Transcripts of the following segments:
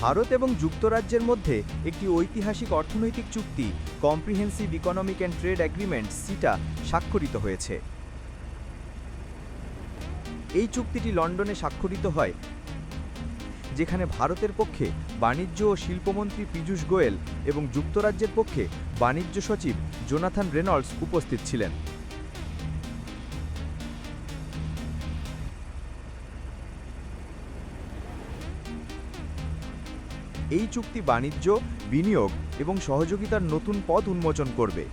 ভারত এবং যুক্তরাজ্যের মধ্যে একটি ঐতিহাসিক অর্থনৈতিক চুক্তি comprehensive economic and trade agreement CETA, স্বাক্ষরিত হয়েছে। এই চুক্তিটি লন্ডনে স্বাক্ষরিত হয়, যেখানে ভারতের পক্ষে বাণিজ্য ও শিল্পমন্ত্রী পীযূষ গোয়েল এবং যুক্তরাজ্যের পক্ষে বাণিজ্য সচিব জোনাথান রেনল্ডস উপস্থিত ছিলেন। এই চুক্তি বাণিজ্য বিনিয়োগ এবং সহযোগিতার নতুন পথ উন্মোচন করবে।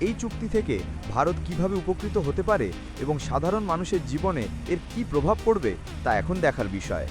এই চুক্তি থেকে ভারত কীভাবে উপকৃত হতে পারে এবং সাধারণ মানুষের জীবনে এর কী প্রভাব পড়বে তা এখন দেখার বিষয়।